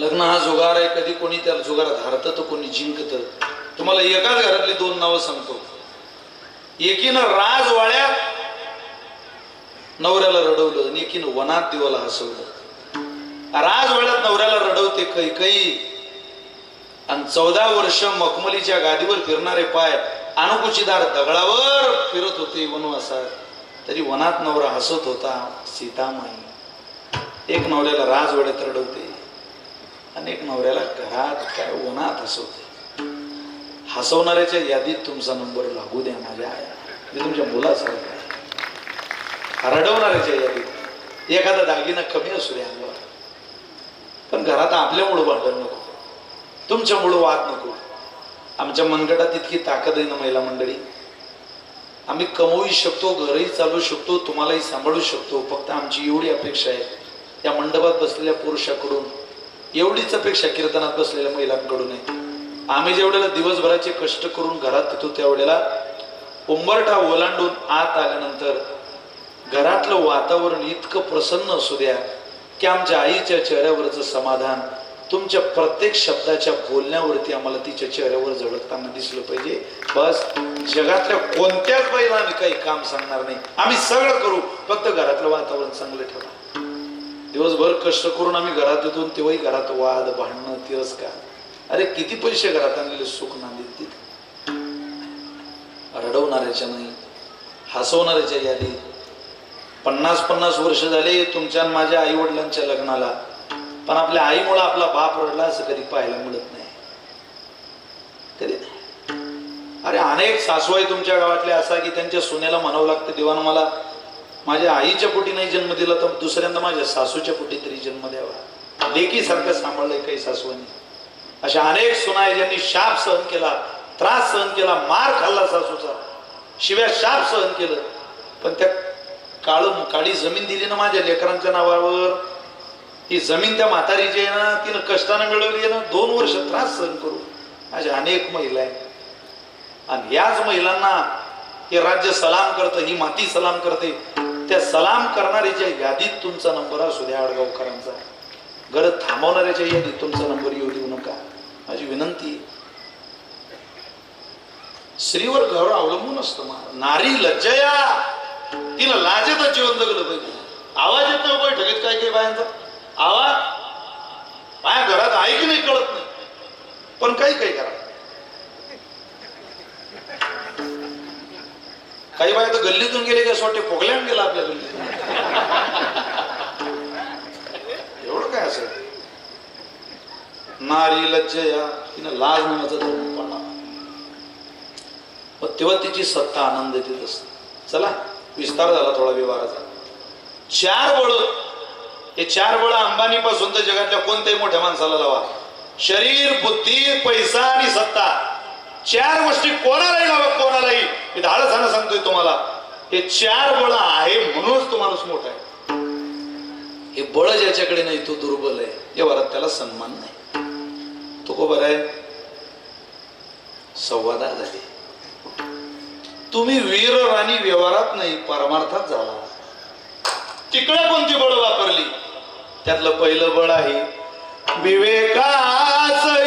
लग्न हा जुगार आहे कधी कोणी त्या जुगारात हारतं तर कोणी जिंकतं. तुम्हाला एकाच घरातली दोन नावं सांगतो. एकीनं राजवाड्यात नवऱ्याला रडवलं आणि एकीनं वनात देवाला हसवलं. राजवाड्यात नवऱ्याला रडवते कैकई आणि चौदा वर्ष मखमलीच्या गादीवर फिरणारे पाय अनुकुचीदार दगडावर फिरत होते वनवासात. तरी वनात नवरा हसत होता सीतामाई. एक नवऱ्याला राजवाड्यात रडवते. आणि एक नवऱ्याला घरात काय उन्हात हसवते. हसवणाऱ्याच्या यादीत तुमचा नंबर लागू द्या माझ्या आया मी तुमच्या मुलासारखा रडवणाऱ्याच्या यादीत. एखादा दागिना कमी असू द्या अंगावर पण घरात आपल्यामुळं भांडण नको. तुमच्यामुळं वाद नको. आमच्या मनगटात इतकी ताकद आहे ना महिला मंडळी. आम्ही कमवू शकतो घरही चालवू शकतो तुम्हालाही सांभाळू शकतो. फक्त आमची एवढी अपेक्षा आहे. त्या मंडपात बसलेल्या पुरुषाकडून एवढीच अपेक्षा कीर्तनात बसलेल्या महिलांकडून आहे. आम्ही जेवढ्याला दिवसभराचे कष्ट करून घरात येतो त्यावेळेला उंबरठा ओलांडून आत आल्यानंतर घरातलं वातावरण इतकं प्रसन्न असू द्या की आमच्या आईच्या चेहऱ्यावरचं समाधान तुमच्या प्रत्येक शब्दाच्या बोलण्यावरती आम्हाला तिच्या चेहऱ्यावर झळकताना दिसलं पाहिजे. बस जगातल्या कोणत्याच बैलाने काही काम सांगणार नाही. आम्ही सगळं करू फक्त घरातलं वातावरण चांगलं ठेवा. दिवसभर कष्ट करून आम्ही घरात येतो तेव्हाही घरात वाद भांडणं तिरस्कार. अरे किती पैसे घरात आणलेले सुख नांदीत तिथे? रडवणाऱ्याच्या नाही हसवणाऱ्याच्या यादी. पन्नास पन्नास वर्ष झाले तुमच्या माझ्या आई वडिलांच्या लग्नाला. पण आपल्या आईमुळे आपला बाप रडला असं कधी पाहायला मिळत नाही. कधी? अरे अनेक सासू आहे तुमच्या गावातले असा की त्यांच्या सुनेला म्हणावं लागतं देवानं मला माझ्या आईच्या पोटी नाही जन्म दिला तर दुसऱ्यांदा माझ्या सासूच्या पोटी तरी जन्म द्यावा. लेकीसारखं सांभाळलंय काही सासूंनी अशा अनेक सुना आहे ज्यांनी शाप सहन केला त्रास सहन केला मार खाल्ला सासूचा. शिव्या शाप सहन केलं. पण त्या काळ काळी जमीन दिली ना माझ्या लेकरांच्या नावावर. ही जमीन त्या म्हातारीची आहे ना तिनं कष्टानं मिळवली आहे ना दोन वर्ष त्रास सहन करू अशा अनेक महिला आहेत. आणि याच महिलांना हे राज्य सलाम करतं ही माती सलाम करते. त्या सलाम करणाऱ्याच्या यादीत तुमचा नंबर असू द्या आडगावकरांचा. गरज थांबवणाऱ्याच्या यादीत तुमचा नंबर येऊ देऊ नका. माझी विनंती स्त्रीवर घर अवलंबून असतं नारी लज्जया. तिला लाजेतच जीवन जगलं पाहिजे. आवाज येत नाही बैठकीत काय काय बायांचा. आवाज? बाया घरात आहे नाही कळत नाही. पण काही काही करा. काही बाया तर गल्लीतून गेले की असं वाटते फोगल्यान गेला आपल्या गल्लीत. एवढं काय असं? नारी लज्जया तिनं लाज म्हणायचा धर्म पाळला तेव्हा तिची सत्ता आनंद देत असते. चला विस्तार झाला थोडा व्यवहाराचा. चार बळ. हे चार बळ अंबानी पासून तर जगातल्या कोणत्याही मोठ्या माणसाला लावा. शरीर बुद्धी पैसा आणि सत्ता. चार गोष्टी कोणालाही लावा कोणालाही. मी धाडसानं सांगतोय तुम्हाला. हे चार बळ आहे म्हणूनच तो माणूस मोठा आहे. हे बळ ज्याच्याकडे नाही तो दुर्बल आहे. व्यवहारात त्याला सन्मान नाही. तो को बरं आहे? संवादात झाले. तुम्ही वीर राणी व्यवहारात नाही परमार्थात झाला. तिकडे कोणती बळ वापरली? त्यातलं पहिलं बळ आहे विवेकासहित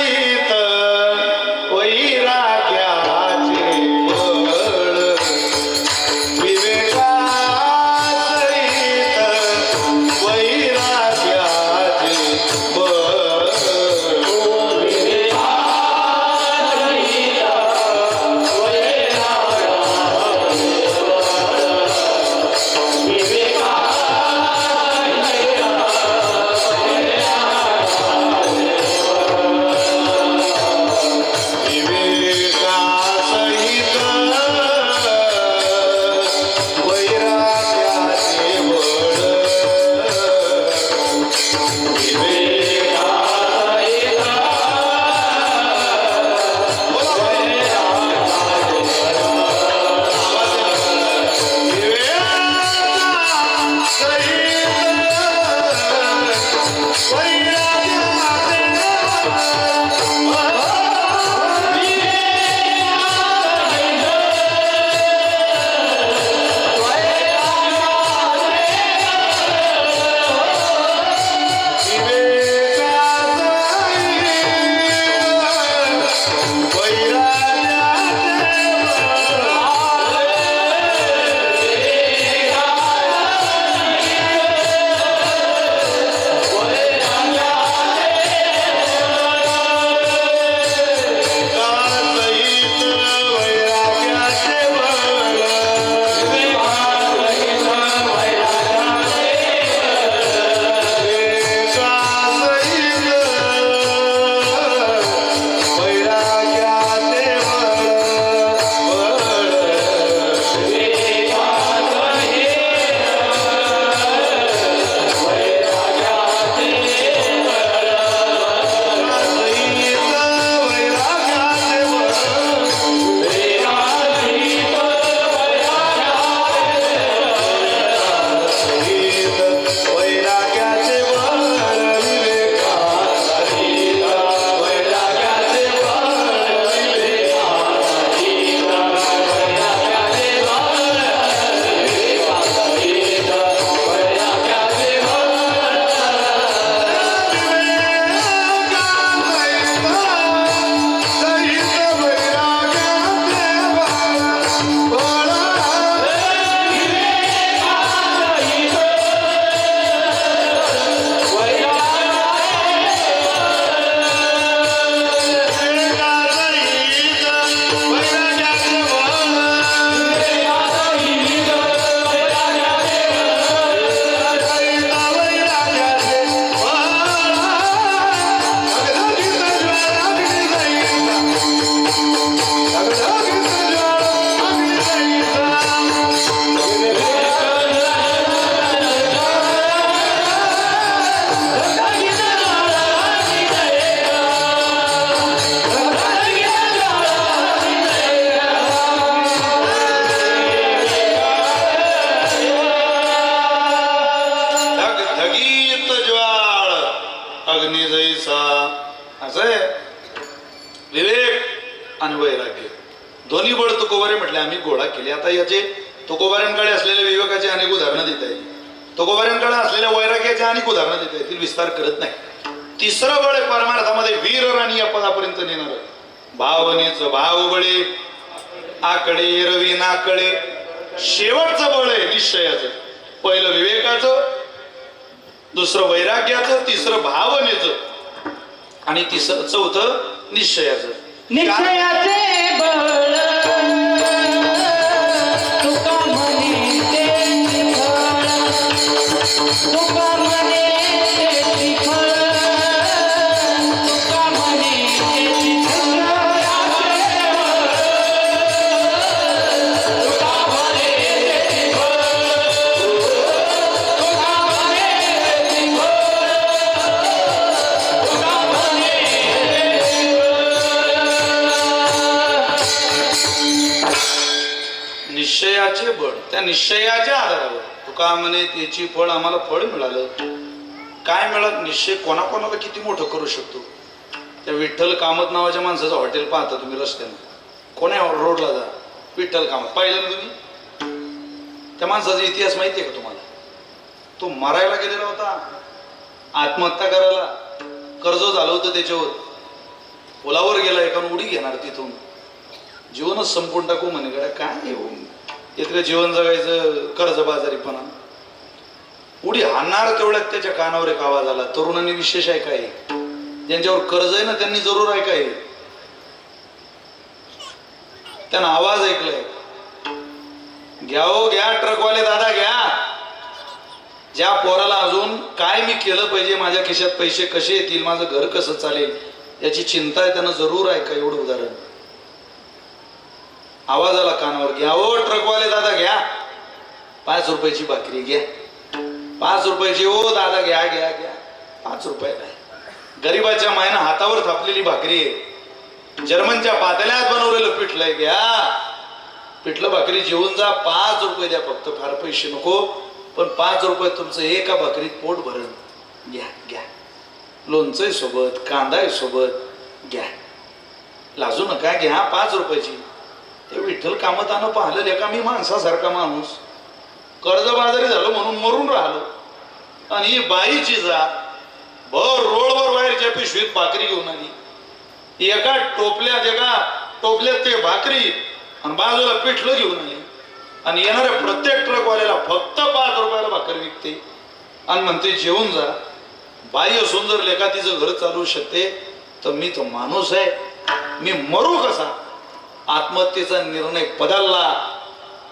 दोन्ही बळ तुकोबारे म्हटले आम्ही गोळा केले. आता याचे तुकोबाऱ्यांकडे असलेल्या विवेकाचे अनेक उदाहरणं देता येईल. तुकोबाऱ्यांकडे असलेल्या वैराग्याचे अनेक उदाहरणं देता येतील विस्तार करत नाही. तिसरं बळ परमार्थामध्ये वीर राणी या पदापर्यंत नेणार. भावनेचं भाव बळे आकडे रवी नाकडे शेवटचं बळ आहे निश्चयाचं. पहिलं विवेकाचं दुसरं वैराग्याचं तिसरं भावनेचं. आणि तिसरं चौथं निश्चयाचं. निश्चयाचे बळ निश्चयाचे बळ. त्या निश्चयाच्या आधारावर. तुका म्हणे त्याची फळ आम्हाला फळ मिळालं. काय मिळालं? निश्चय कोणाकोणाला किती मोठं करू शकतो? त्या विठ्ठल कामत नावाच्या माणसाचं हॉटेल पाहता तुम्ही रस्त्यानं. कोण्या रोडला जा? विठ्ठल कामत. पाहिलं ना तुम्ही? त्या माणसाचा इतिहास माहिती आहे का तुम्हाला? तो मरायला गेलेला होता. आत्महत्या करायला. कर्ज झालं होतं त्याच्यावर. पुलावर गेला एका उडी घेणार तिथून. जीवनच संपून टाकू म्हणे गड्या. काय येऊन इतकं जीवन जगायचं कर्जबाजारीपणा उडी हाणणार तेवढ्यात त्याच्या कानावर एक आवाज आला. तरुणांनी विशेष ऐकाय ज्यांच्यावर कर्ज आहे ना त्यांनी जरूर ऐकाय त्यानं आवाज ऐकलाय. घ्या हो घ्या ट्रकवाले दादा घ्या. ज्या पोराला अजून काय मी केलं पाहिजे माझ्या खिशात पैसे कसे येतील माझं घर कसं चालेल याची चिंता आहे त्यानं जरूर ऐका एवढं उदाहरण? आवाज आला कानावर घ्या. ओ ट्रकवाले दादा घ्या. पाच रुपयाची भाकरी घ्या. पाच रुपयाची ओ दादा घ्या घ्या घ्या. पाच रुपये नाही. गरीबाच्या मायनं हातावर थापलेली भाकरी आहे. जर्मनच्या पातळ्यात बनवलेलं पिठलं आहे घ्या. पिठलं भाकरी जेवून जा. पाच रुपये द्या फक्त फार पैसे नको. पण पाच रुपये तुमचं एका भाकरीत पोट भरण. घ्या घ्या. लोणचं सोबत कांदा सोबत घ्या. लाजू नका घ्या. पाच रुपयाची. ते विठ्ठल कामतानं पाहिलं लेखा मी माणसासारखा माणूस. कर्जबाजारी झालो म्हणून मरून राहिलो. आणि ही बाईची जा भर रोडवर बाहेरच्या पिशवीत भाकरी घेऊन आली. एका टोपल्यात एका टोपल्यात ते भाकरी आणि बाजूला पिठलं घेऊन आली. आणि येणाऱ्या प्रत्येक ट्रकवाल्याला फक्त पाच रुपयाला भाकर विकते. आणि म्हणते जेवून जा. बाई असून जर लेखा तिचं घर चालू शकते तर मी तो माणूस आहे. मी मरू कसा? आत्महत्येचा निर्णय बदलला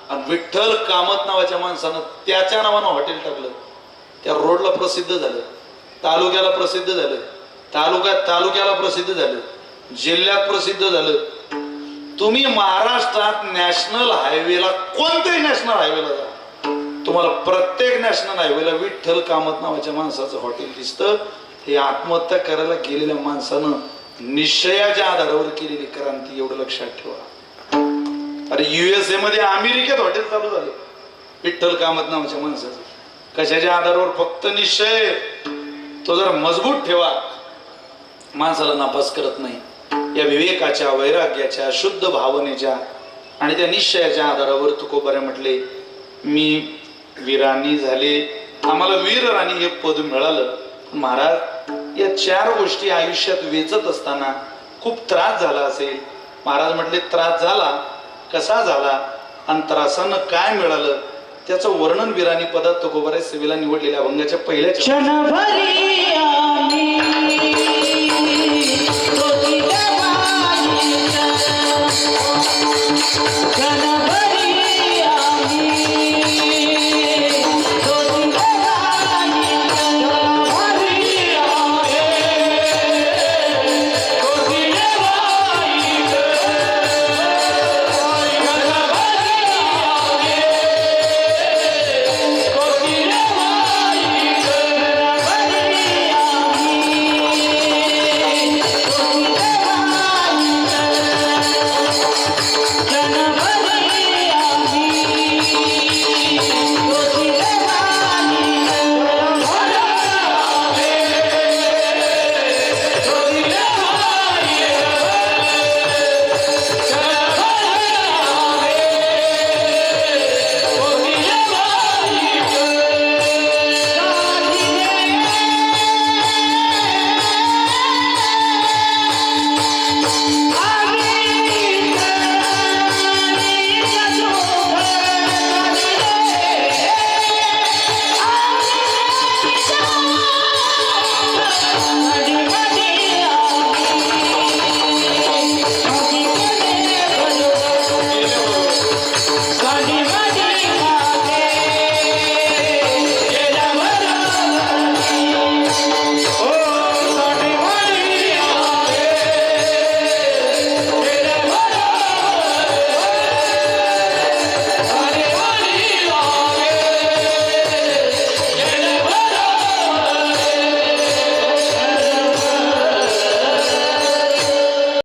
आणि विठ्ठल कामत नावाच्या माणसानं त्याच्या नावानं हॉटेल टाकलं. त्या रोडला प्रसिद्ध झालं तालुक्याला प्रसिद्ध झालं तालुक्यात तालुक्याला प्रसिद्ध झालं जिल्ह्यात प्रसिद्ध झालं. तुम्ही महाराष्ट्रात नॅशनल हायवेला कोणत्याही नॅशनल हायवेला जा. तुम्हाला प्रत्येक नॅशनल हायवेला विठ्ठल कामत नावाच्या माणसाचं हॉटेल दिसतं. हे आत्महत्या करायला गेलेल्या माणसानं निश्चयाच्या आधारावर केलेली क्रांती एवढं लक्षात ठेवा. अरे युएसए मध्ये अमेरिकेत हॉटेल चालू झाले. विठ्ठल कामत नावाच्या माणसाचं. कशाच्या आधारावर फक्त निश्चय तो जर मजबूत ठेवा. माणसाला नापास करत नाही. या विवेकाच्या वैराग्याच्या शुद्ध भावनेच्या आणि त्या निश्चयाच्या आधारावर तुकोबारे म्हटले मी वीरांनी झाले. आम्हाला वीर राणी हे पद मिळालं. महाराज या चार गोष्टी आयुष्यात वेचत असताना खूप त्रास झाला असेल. महाराज म्हटले त्रास झाला? कसा झाला? आणि त्रासानं काय मिळालं? त्याचं वर्णन वीरानी पदात तुकोबारे सेवेला निवडलेल्या अभंगाच्या पहिल्या